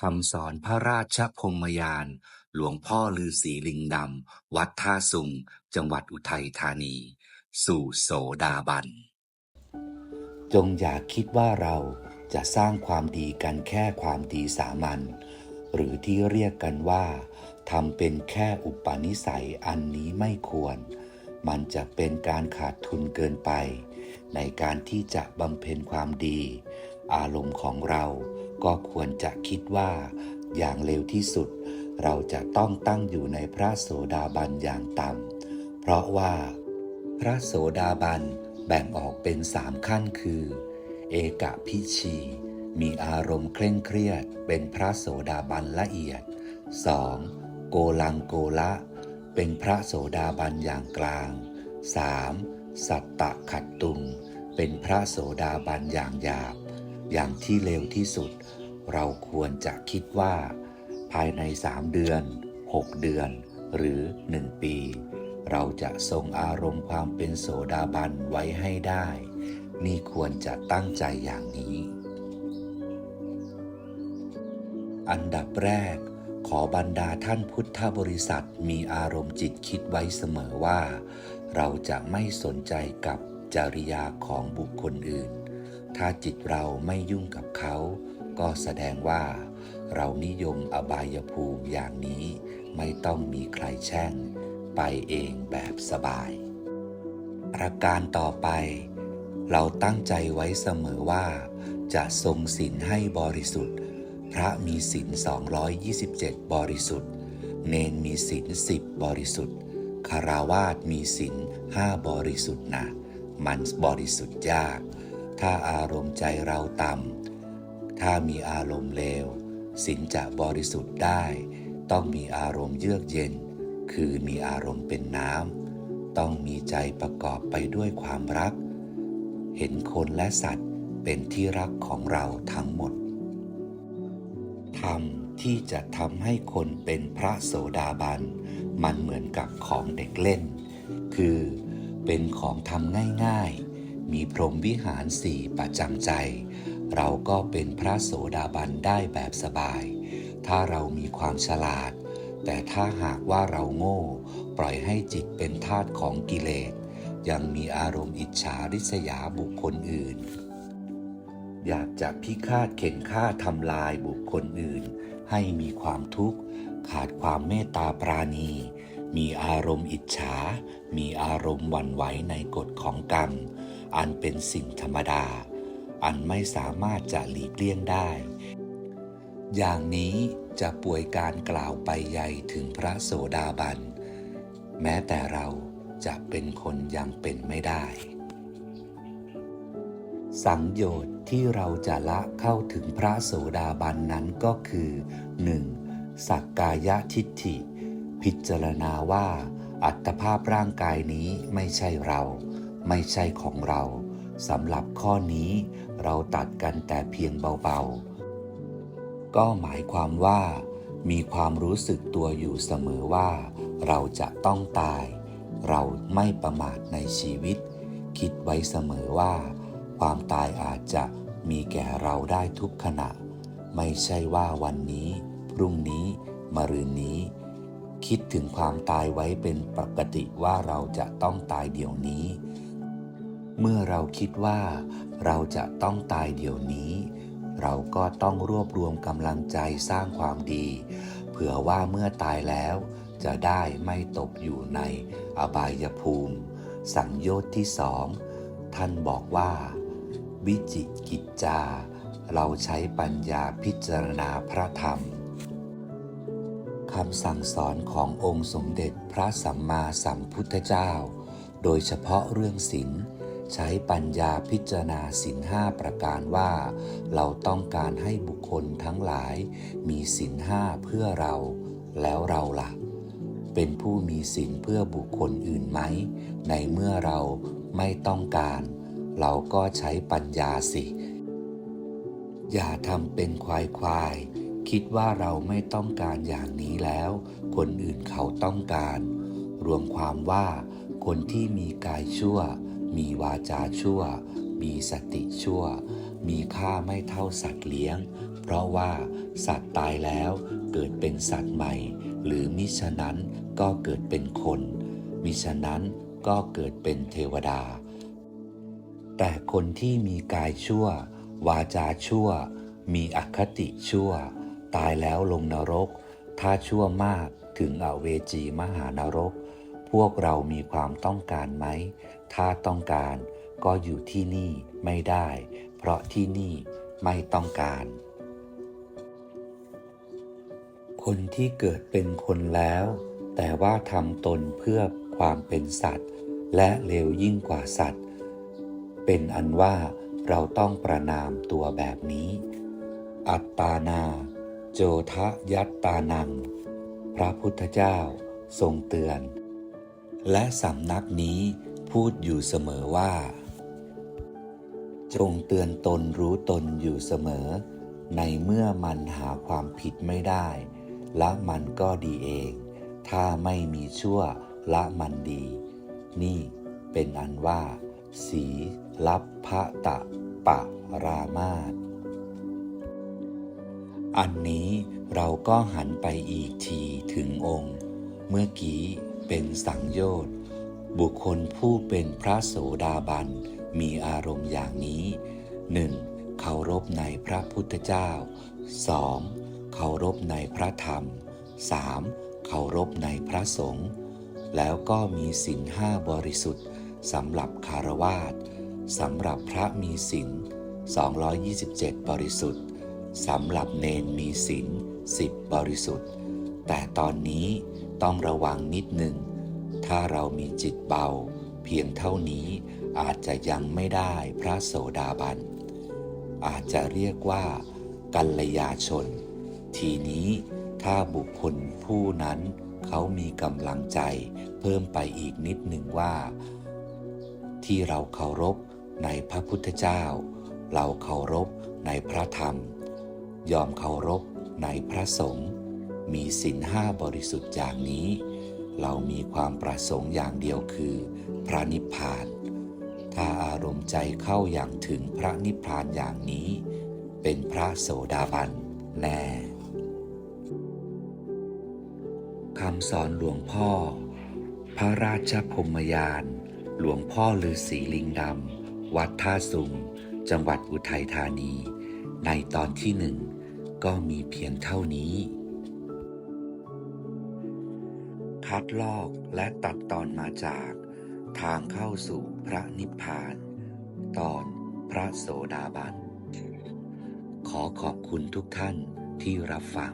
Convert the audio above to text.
คำสอนพระราชพรหมยาน หลวงพ่อฤาษีลิงดำ วัดท่าสุง จังหวัดอุทัยธานี สู่โสดาบัน จงอย่าคิดว่าเราจะสร้างความดีกันแค่ความดีสามัญ หรือที่เรียกกันว่าทำเป็นแค่อุปนิสัยอันนี้ไม่ควร มันจะเป็นการขาดทุนเกินไป ในการที่จะบำเพ็ญความดี อารมณ์ของเราก็ควรจะคิดว่าอย่างเร็วที่สุด เราจะต้องตั้งอยู่ในพระโสดาบันอย่างต่ำเพราะว่า พระโสดาบันแบ่งออกเป็นสามขั้นคือ เอกพิชี มีอารมณ์เคร่งเครียด เป็นพระโสดาบันละเอียด 2. โกลังโกละ เป็นพระโสดาบันอย่างกลาง 3. สัตตะขัดตุง เป็นพระโสดาบันอย่างหยาบ อย่างที่เร็วที่สุด เราควรจะคิดว่า ภายในสามเดือน 6 เดือน หรือ 1 ปี เราจะทรงอารมณ์ความเป็นโสดาบันไว้ให้ได้ นี่ควรจะตั้งใจอย่างนี้ อันดับแรกขอบรรดาท่านพุทธบริษัทมีอารมณ์จิตคิดไว้เสมอว่า เราจะไม่สนใจกับจริยาของบุคคลอื่น ถ้าจิตเราไม่ยุ่งกับเขา ก็แสดงว่า เรานิยมอบายภูมิอย่างนี้ ไม่ต้องมีใครแช่ง ไปเองแบบสบายประการต่อไป เราตั้งใจไว้เสมอว่า จะทรงศีลให้บริสุทธิ์ พระมีศีล227 บริสุทธิ์ เนนมีศีล10 บริสุทธิ์คาราวาสมีศีล5บริสุทธิ์นะ มันบริสุทธิ์ยาก ถ้าอารมณ์ใจเราต่ำ ถ้ามีอารมณ์เลวศีลจะบริสุทธิ์ได้ ต้องมีอารมณ์เยือกเย็น คือมีอารมณ์เป็นน้ำ ต้องมีใจประกอบไปด้วยความรัก เห็นคนและสัตว์เป็นที่รักของเราทั้งหมดธรรมที่จะทำให้คนเป็นพระโสดาบัน มันเหมือนกับของเด็กเล่น คือเป็นของทำง่ายๆ มีพรหมวิหารสี่ประจำใจ เราก็เป็นพระโสดาบันได้แบบสบาย ถ้าเรามีความฉลาด แต่ถ้าหากว่าเราโง่ ปล่อยให้จิตเป็นทาสของกิเลส ยังมีอารมณ์อิจฉาริษยาบุคคลอื่น อยากจะพิฆาตเข็นฆ่าทำลายบุคคลอื่น ให้มีความทุกข์ขาดความเมตตาปราณี มีอารมณ์อิจฉา มีอารมณ์หวั่นไหวในกฎของกรรม อันเป็นสิ่งธรรมดา อันไม่สามารถจะหลีกเลี่ยงได้ อย่างนี้จะป่วยการกล่าวไปใหญ่ถึงพระโสดาบัน แม้แต่เราจะเป็นคนยังเป็นไม่ได้ สังโยชน์ที่เราจะละเข้าถึงพระโสดาบันนั้นก็คือ 1. สักกายทิฏฐิ พิจารณาว่าอัตภาพร่างกายนี้ไม่ใช่เรา ไม่ใช่ของเราสำหรับข้อนี้เราตัดกันแต่เพียงเบาๆ ก็หมายความว่า มีความรู้สึกตัวอยู่เสมอว่า เราจะต้องตาย เราไม่ประมาทในชีวิต คิดไว้เสมอว่า ความตายอาจจะมีแก่เราได้ทุกขณะ ไม่ใช่ว่าวันนี้ พรุ่งนี้มะรืนนี้ คิดถึงความตายไว้เป็นปกติว่าเราจะต้องตายเดี๋ยวนี้ เมื่อเราคิดว่าเราจะต้องตายเดี๋ยวนี้ เราก็ต้องรวบรวมกำลังใจสร้างความดี เผื่อว่าเมื่อตายแล้วจะได้ไม่ตกอยู่ในอบายภูมิ สังโยชน์ที่สองท่านบอกว่า วิจิกิจจา เราใช้ปัญญาพิจารณาพระธรรมคำสั่งสอนขององค์สมเด็จพระสัมมาสัมพุทธเจ้า โดยเฉพาะเรื่องศีล ใช้ปัญญาพิจารณาศีลห้าประการว่า เราต้องการให้บุคคลทั้งหลาย มีศีลห้าเพื่อเรา แล้วเราล่ะ เป็นผู้มีศีลเพื่อบุคคลอื่นไหม ในเมื่อเราไม่ต้องการ เราก็ใช้ปัญญาสิ อย่าทำเป็นควายควายคิดว่าเราไม่ต้องการอย่างนี้แล้ว คนอื่นเขาต้องการ รวมความว่าคนที่มีกายชั่ว มีวาจาชั่ว มีสติชั่ว มีค่าไม่เท่าสัตว์เลี้ยง เพราะว่าสัตว์ตายแล้วเกิดเป็นสัตว์ใหม่ หรือมิฉะนั้นก็เกิดเป็นคน มิฉะนั้นก็เกิดเป็นเทวดา แต่คนที่มีกายชั่ว วาจาชั่ว มีอคติชั่ว ตายแล้วลงนรก ถ้าชั่วมากถึงอเวจีมหานรก พวกเรามีความต้องการไหม ถ้าต้องการก็อยู่ที่นี่ไม่ได้ เพราะที่นี่ไม่ต้องการ คนที่เกิดเป็นคนแล้ว แต่ว่าทำตนเพื่อความเป็นสัตว์ และเลวยิ่งกว่าสัตว์ เป็นอันว่าเราต้องประนามตัวแบบนี้ อัตตานา โจทะยัตตานัง พระพุทธเจ้าทรงเตือน และสำนักนี้พูดอยู่เสมอว่า จงเตือนตนรู้ตนอยู่เสมอ ในเมื่อมันหาความผิดไม่ได้ ละมันก็ดีเอง ถ้าไม่มีชั่วละมันดี นี่เป็นอันว่า สีลับพระตะปะรามาตอันนี้เราก็หันไปอีกทีถึงองค์ เมื่อกี้ เป็นสังโยชน์ บุคคลผู้เป็นพระโสดาบัน มีอารมณ์อย่างนี้ 1. เคารพในพระพุทธเจ้า 2. เคารพในพระธรรม 3. เคารพในพระสงฆ์แล้วก็มีศีลห้าบริสุทธิ์สำหรับคารวาสสำหรับพระมีศีล227 บริสุทธิ์สำหรับเนนมีศีล10 บริสุทธิ์ แต่ตอนนี้ ต้องระวังนิดหนึ่ง ถ้าเรามีจิตเบา เพียงเท่านี้อาจจะยังไม่ได้พระโสดาบัน อาจจะเรียกว่า กัลยาชน ทีนี้ถ้าบุคคลผู้นั้นเขามีกำลังใจเพิ่มไปอีกนิดหนึ่งว่า ที่เราเคารพในพระพุทธเจ้า เราเคารพในพระธรรม ยอมเคารพในพระสงฆ์ มีศีลห้าบริสุทธิ์อย่างนี้ เรามีความประสงค์อย่างเดียวคือ พระนิพพาน ถ้าอารมณ์ใจเข้าอย่างถึงพระนิพพานอย่างนี้ เป็นพระโสดาบันแน่คำสอนหลวงพ่อ พระราชพมยาน หลวงพ่อฤาษีลิงดำ วัดท่าสุง จังหวัดอุทัยธานี ในตอนที่หนึ่งก็มีเพียงเท่านี้ คัดลอกและตัดตอนมาจาก ทางเข้าสู่พระนิพพาน ตอนพระโสดาบัน ขอขอบคุณทุกท่านที่รับฟัง